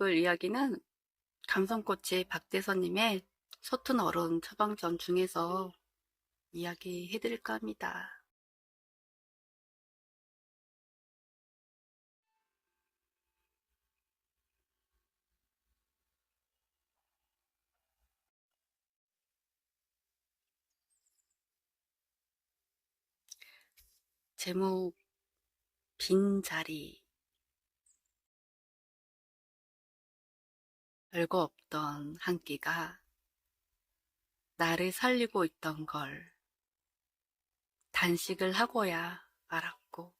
읽을 이야기는 감성꽃이 박대선님의 서툰 어른 처방전 중에서 이야기 해드릴까 합니다. 제목 빈자리 별거 없던 한 끼가 나를 살리고 있던 걸 단식을 하고야 알았고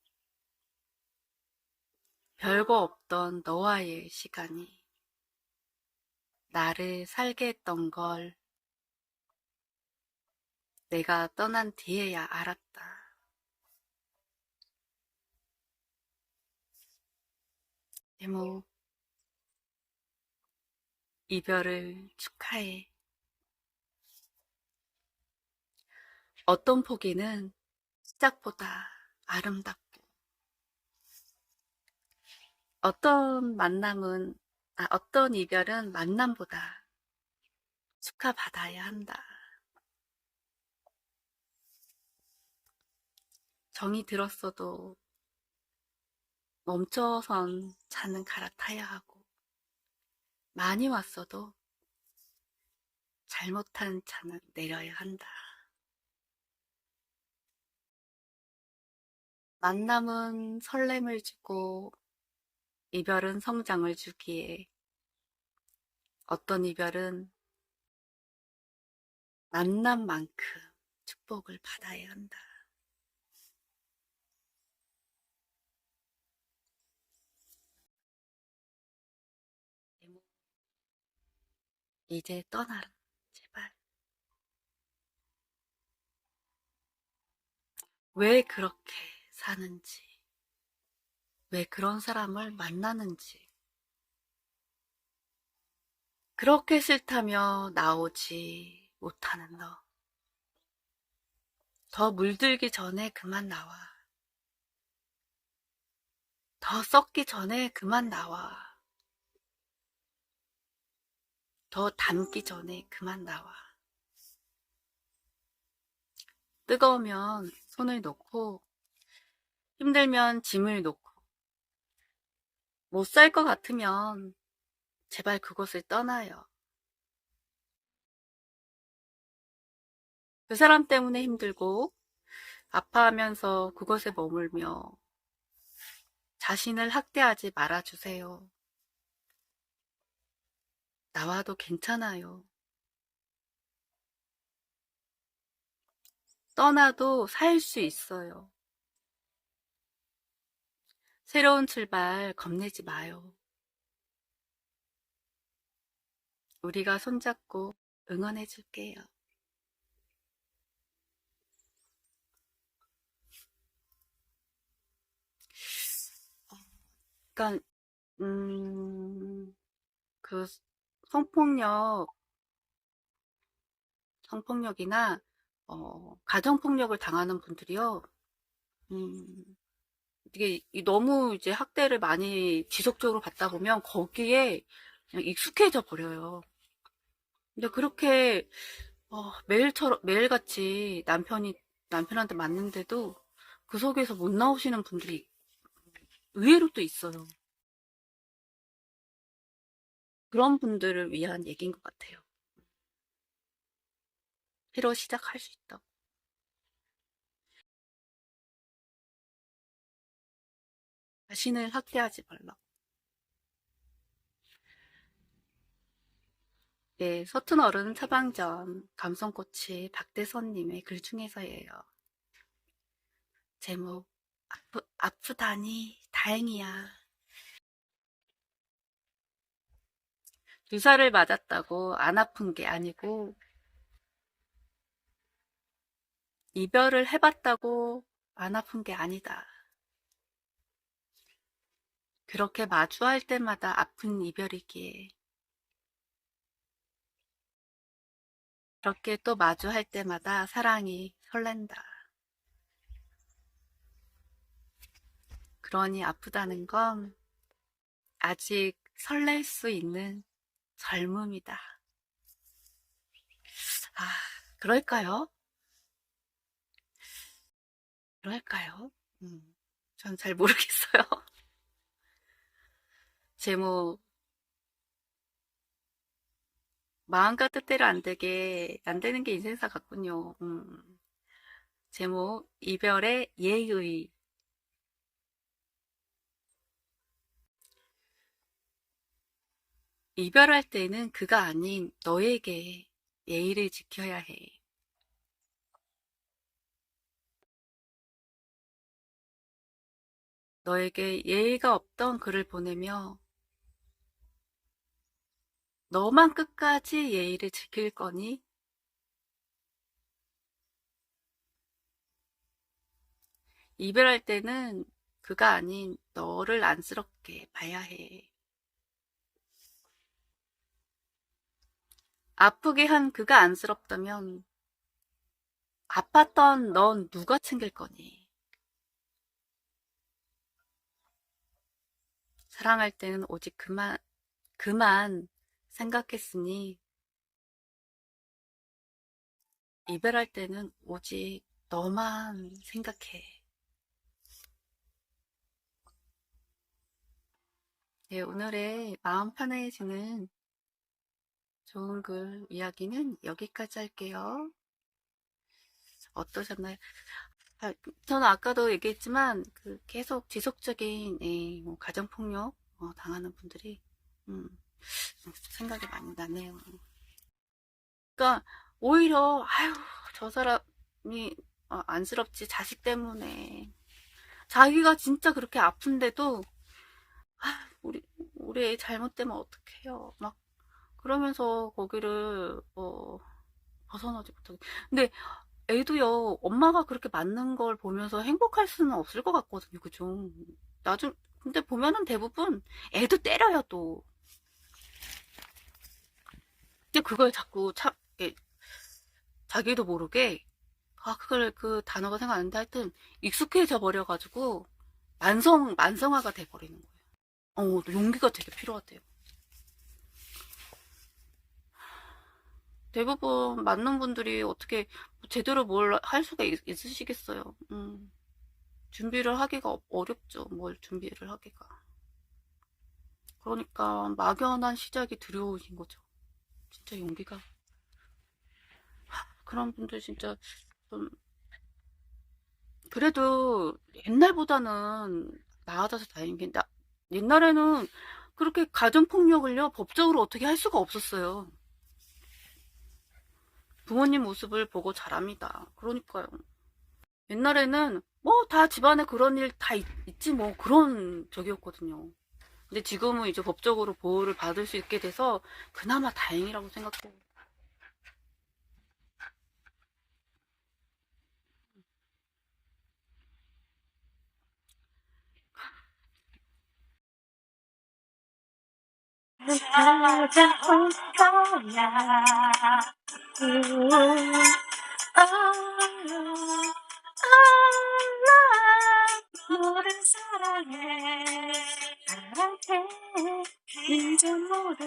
별거 없던 너와의 시간이 나를 살게 했던 걸 내가 떠난 뒤에야 알았다. 제목 이별을 축하해. 어떤 포기는 시작보다 아름답고, 어떤 만남은, 아, 어떤 이별은 만남보다 축하받아야 한다. 정이 들었어도 멈춰선 차는 갈아타야 하고, 많이 왔어도 잘못한 차는 내려야 한다. 만남은 설렘을 주고 이별은 성장을 주기에 어떤 이별은 만남만큼 축복을 받아야 한다. 이제 떠나라, 제발. 왜 그렇게 사는지, 왜 그런 사람을 만나는지, 그렇게 싫다며 나오지 못하는 너. 더 물들기 전에 그만 나와. 더 썩기 전에 그만 나와. 더 담기 전에 그만 나와. 뜨거우면 손을 놓고, 힘들면 짐을 놓고, 못 살 것 같으면 제발 그곳을 떠나요. 그 사람 때문에 힘들고, 아파하면서 그곳에 머물며 자신을 학대하지 말아주세요. 나와도 괜찮아요. 떠나도 살 수 있어요. 새로운 출발 겁내지 마요. 우리가 손잡고 응원해 줄게요. 그러니까 음, 그 성폭력, 성폭력이나 어, 가정폭력을 당하는 분들이요. 음, 이게 이- 너무 이제 학대를 많이 지속적으로 받다 보면 거기에 익숙해져 버려요. 근데 그렇게 어, 매일처럼 매일같이 남편이 남편한테 맞는데도 그 속에서 못 나오시는 분들이 의외로 또 있어요. 그런 분들을 위한 얘기인 것 같아요. 새로 시작할 수 있다고. 자신을 학대하지 말라고. 네, 서툰 어른 처방전 감성꽃이 박대선님의 글 중에서예요. 제목 아프, 아프다니 다행이야. 주사를 맞았다고 안 아픈 게 아니고 이별을 해봤다고 안 아픈 게 아니다. 그렇게 마주할 때마다 아픈 이별이기에 그렇게 또 마주할 때마다 사랑이 설렌다. 그러니 아프다는 건 아직 설렐 수 있는 젊음이다. 아, 그럴까요? 그럴까요? 음, 전 잘 모르겠어요. 제목, 마음과 뜻대로 안 되게, 안 되는 게 인생사 같군요. 음, 제목, 이별의 예의. 이별할 때는 그가 아닌 너에게 예의를 지켜야 해. 너에게 예의가 없던 글을 보내며 너만 끝까지 예의를 지킬 거니? 이별할 때는 그가 아닌 너를 안쓰럽게 봐야 해. 아프게 한 그가 안쓰럽다면 아팠던 넌 누가 챙길 거니? 사랑할 때는 오직 그만, 그만 생각했으니 이별할 때는 오직 너만 생각해. 네, 오늘의 마음 편해지는 좋은 글 이야기는 여기까지 할게요. 어떠셨나요? 아, 저는 아까도 얘기했지만 그 계속 지속적인 예, 뭐 가정폭력 어, 당하는 분들이 음, 생각이 많이 나네요. 그러니까 오히려 아유 저 사람이 어, 안쓰럽지 자식 때문에 자기가 진짜 그렇게 아픈데도 아 우리 우리 애 잘못되면 어떡해요 막 그러면서 거기를 어, 벗어나지 못하게 근데 애도요 엄마가 그렇게 맞는 걸 보면서 행복할 수는 없을 것 같거든요 그죠 나중 근데 보면은 대부분 애도 때려요 또 근데 그걸 자꾸 참 이렇게 자기도 모르게 아 그걸 그 단어가 생각 안 나는데 하여튼 익숙해져 버려가지고 만성 만성화가 돼 버리는 거예요. 어 용기가 되게 필요하대요. 대부분 맞는 분들이 어떻게 제대로 뭘 할 수가 있, 있으시겠어요. 음, 준비를 하기가 어- 어렵죠. 뭘 준비를 하기가. 그러니까 막연한 시작이 두려우신 거죠. 진짜 용기가 그런 분들 진짜 좀 그래도 옛날보다는 나아져서 다행인 게 나, 옛날에는 그렇게 가정폭력을요 법적으로 어떻게 할 수가 없었어요. 부모님 모습을 보고 자랍니다. 그러니까요. 옛날에는 뭐 다 집안에 그런 일 다 있지 뭐 그런 적이었거든요. 근데 지금은 이제 법적으로 보호를 받을 수 있게 돼서 그나마 다행이라고 생각해요.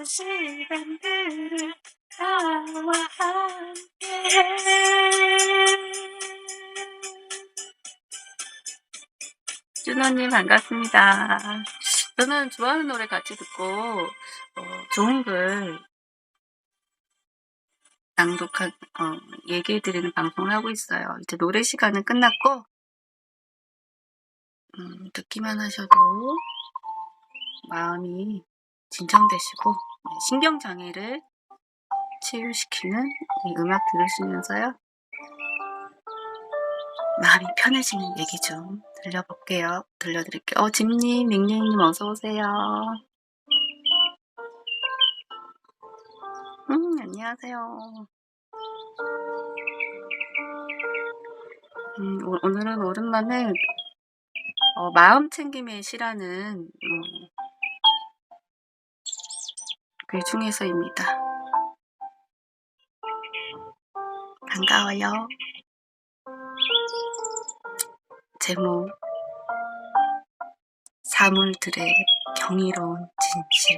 시간들을 나와 함께해. 준호님 반갑습니다. 저는 좋아하는 노래 같이 듣고 어, 좋은 글 낭독한 어, 얘기해 드리는 방송을 하고 있어요. 이제 노래 시간은 끝났고 음, 듣기만 하셔도 마음이 진정되시고 네, 신경 장애를 치유시키는 이 음악 들으시면서요 마음이 편해지는 얘기 좀 들려볼게요. 들려드릴게요. 어, 집님, 맹맹님 어서 오세요. 음, 안녕하세요. 음, 오- 오늘은 오랜만에 어, 마음 챙김의 시라는 음, 글 중에서입니다. 반가워요. 제목 사물들의 경이로운 진실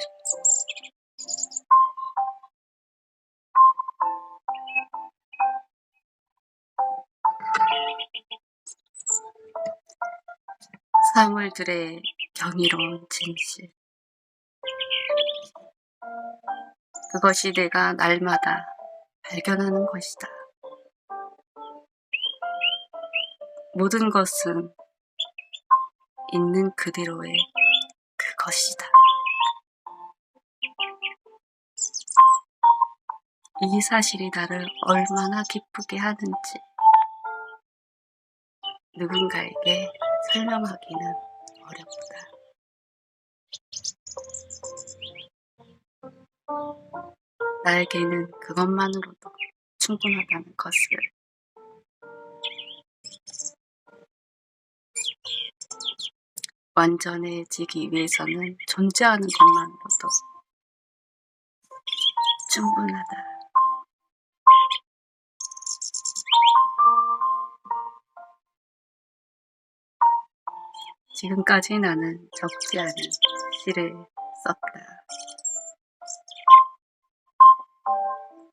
사물들의 경이로운 진실. 그것이 내가 날마다 발견하는 것이다. 모든 것은 있는 그대로의 그것이다. 이 사실이 나를 얼마나 기쁘게 하는지 누군가에게 설명하기는 어렵다. 나에게는 그것만으로도 충분하다는 것을 완전해지기 위해서는 존재하는 것만으로도 충분하다. 지금까지 나는 적지 않은 시를 썼다.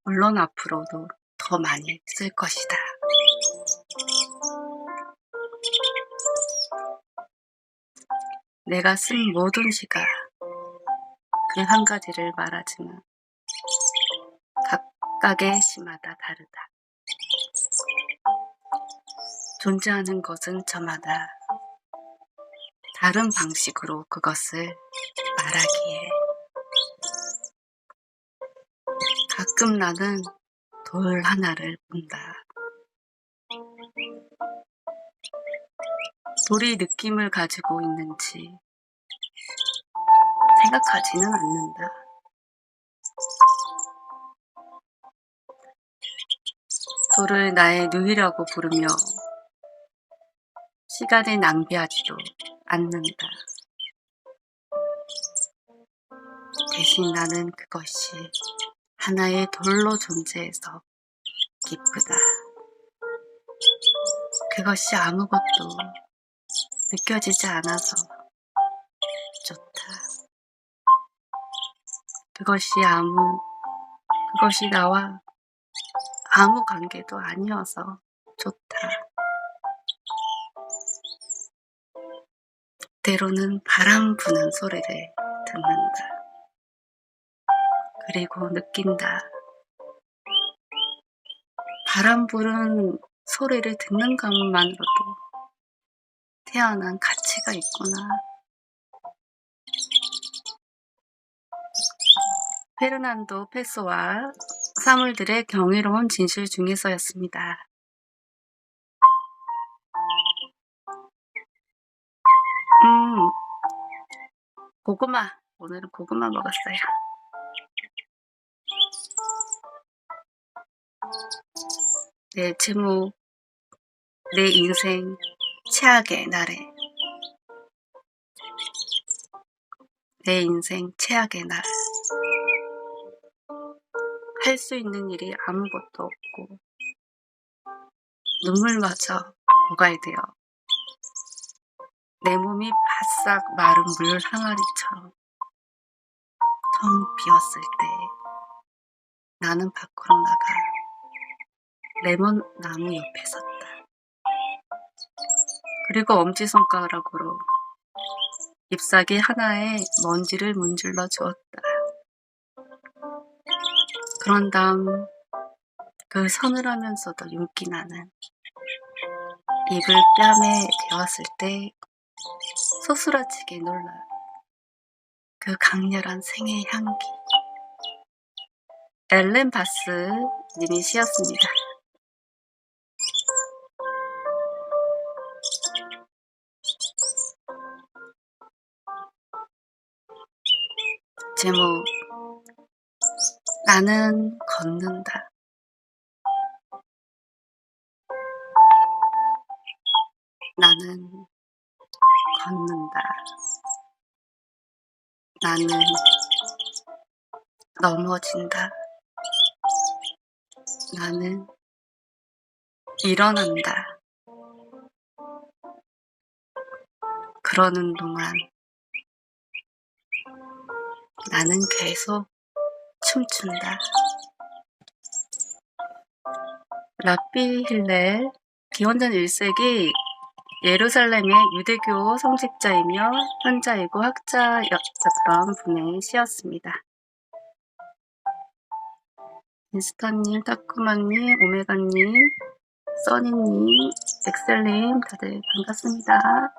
물론 앞으로도 더 많이 쓸 것이다. 내가 쓴 모든 시가 그 한 가지를 말하지만 각각의 시마다 다르다. 존재하는 것은 저마다 다른 방식으로 그것을 말하기에 가끔 나는 돌 하나를 본다. 돌이 느낌을 가지고 있는지 생각하지는 않는다. 돌을 나의 누이라고 부르며 시간을 낭비하지도 않는다. 대신 나는 그것이 하나의 돌로 존재해서 기쁘다. 그것이 아무것도 느껴지지 않아서 좋다. 그것이 아무, 그것이 나와 아무 관계도 아니어서 좋다. 때로는 바람 부는 소리를 듣는다. 그리고 느낀다. 바람 부는 소리를 듣는 것만으로도 태어난 가치가 있구나. 페르난도 페소와 사물들의 경이로운 진실 중에서였습니다. 음, 고구마. 오늘은 고구마 먹었어요. 네, 제목. 내 인생 최악의 날에. 내 인생 최악의 날. 할 수 있는 일이 아무것도 없고, 눈물마저 고갈되어 내 몸이 바싹 마른 물 항아리처럼 텅 비었을 때 나는 밖으로 나가 레몬 나무 옆에 섰다. 그리고 엄지손가락으로 잎사귀 하나에 먼지를 문질러 주었다. 그런 다음 그 서늘하면서도 윤기 나는 잎을 뺨에 대었을 때 소스라치게 놀라 그 강렬한 생의 향기 엘렌 바스 님이 시였습니다. 제목 나는 걷는다. 나는 걷는다. 나는 넘어진다. 나는 일어난다. 그러는 동안 나는 계속 춤춘다. 라피 힐레 기원전 1세기 예루살렘의 유대교 성직자이며 현자이고 학자였던 분의 시였습니다. 인스타님, 타쿠마님, 오메가님, 써니님, 엑셀님 다들 반갑습니다.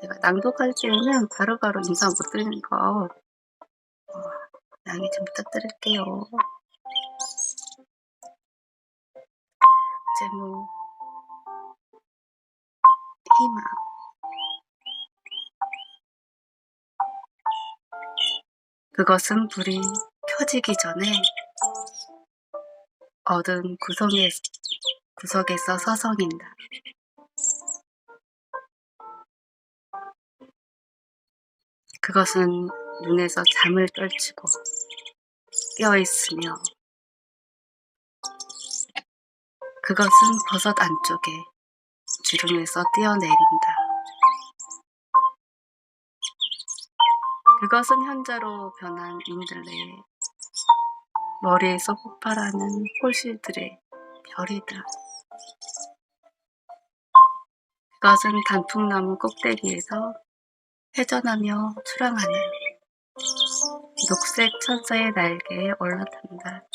제가 낭독할 때에는 바로바로 인사 못 드리는 거 어, 양해 좀 부탁드릴게요. 제목 희망 그것은 불이 켜지기 전에 어두운 구석에, 구석에서 서성인다. 그것은 눈에서 잠을 떨치고 깨어있으며 그것은 버섯 안쪽에 주름에서 뛰어내린다. 그것은 현자로 변한 민들레의 머리에서 폭발하는 홀실들의 별이다. 그것은 단풍나무 꼭대기에서 회전하며 출항하는 녹색 천사의 날개에 올라탄다.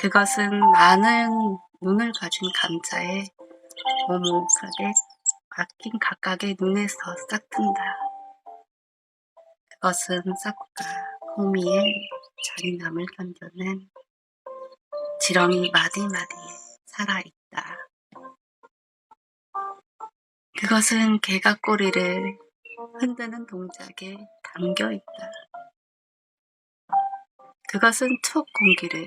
그것은 많은 눈을 가진 감자에 오목하게 박힌 각각의 눈에서 싹튼다. 그것은 싹과 호미의 잔인함을 견뎌낸 지렁이 마디마디에 살아있다. 그것은 개가 꼬리를 흔드는 동작에 담겨 있다. 그것은 툭 공기를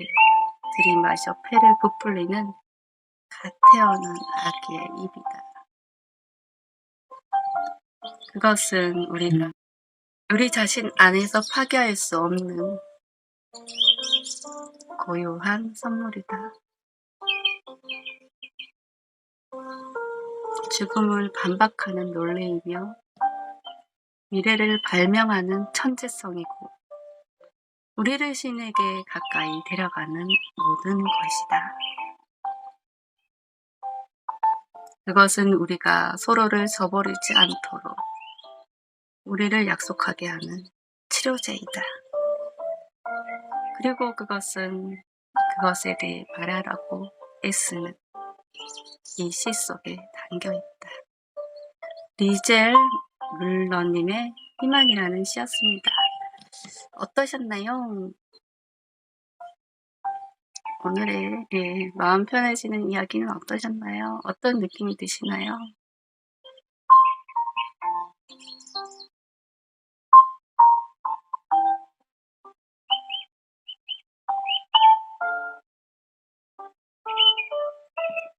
들이마셔 폐를 부풀리는 갓 태어난 아기의 입이다. 그것은 우리가 우리 자신 안에서 파괴할 수 없는 고요한 선물이다. 죽음을 반박하는 논리이며 미래를 발명하는 천재성이고 우리를 신에게 가까이 데려가는 모든 것이다. 그것은 우리가 서로를 저버리지 않도록 우리를 약속하게 하는 치료제이다. 그리고 그것은 그것에 대해 말하라고 애쓰는 이 시 속에 담겨 있다. 리젤 물러님의 희망이라는 시였습니다. 어떠셨나요? 오늘의 예, 마음 편해지는 이야기는 어떠셨나요? 어떤 느낌이 드시나요?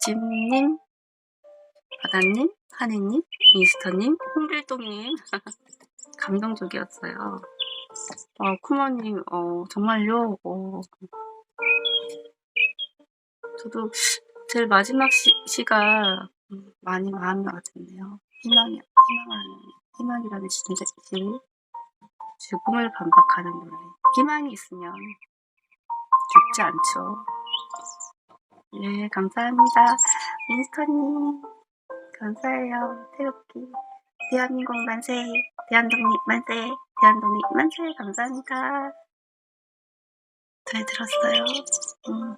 찜님, 바다님, 하니님, 미스터님, 홍길동님 감동적이었어요. 어, 쿠머님, 어, 정말요? 어, 저도 제일 마지막 시, 시가 많이 마음이 와닿네요. 희망이, 희망하는, 희망이라는 진짜 시, 죽음을 반박하는 노래. 희망이 있으면 죽지 않죠. 예, 감사합니다. 민스터님, 감사해요. 태극기. 대한민국 만세, 대한독립 만세, 대한독립 만세, 감사합니다. 잘 들었어요. 음.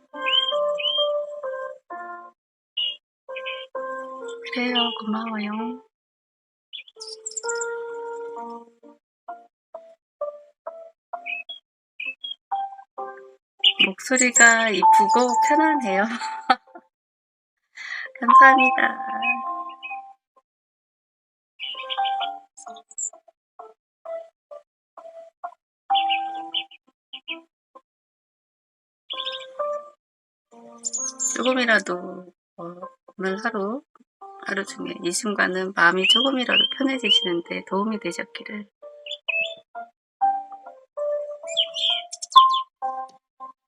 그래요, 고마워요. 목소리가 이쁘고 편안해요. 감사합니다. 조금이라도 어, 오늘 하루 하루 중에 이 순간은 마음이 조금이라도 편해지시는데 도움이 되셨기를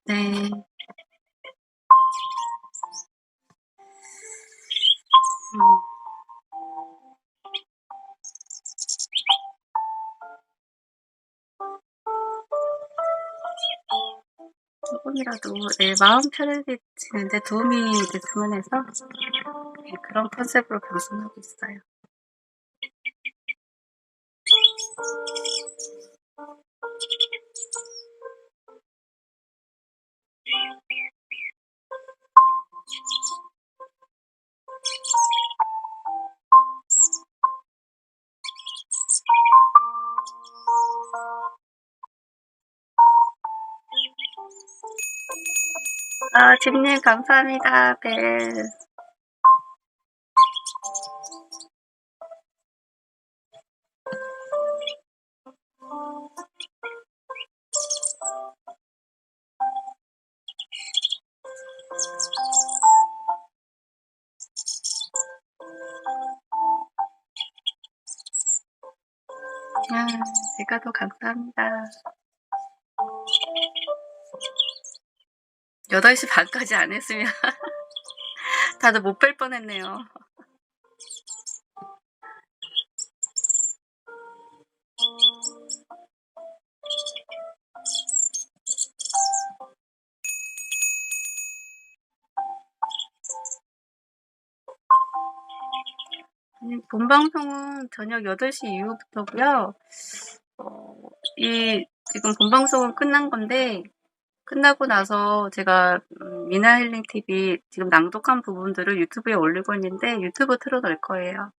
네. 음. 조금이라도 내 마음 편해지는데 도움이 됐으면 해서 네, 그런 컨셉으로 방송하고 있어요. 아, 집님 감사합니다. 벨. 8시 반까지 안 했으면 다들 못뺄 뻔했네요. 음, 본 방송은 저녁 8시 이후부터고요. 어, 이 지금 본 방송은 끝난 건데 끝나고 나서 제가 음, 미나 힐링 TV 지금 낭독한 부분들을 유튜브에 올리고 있는데 유튜브 틀어놓을 거예요.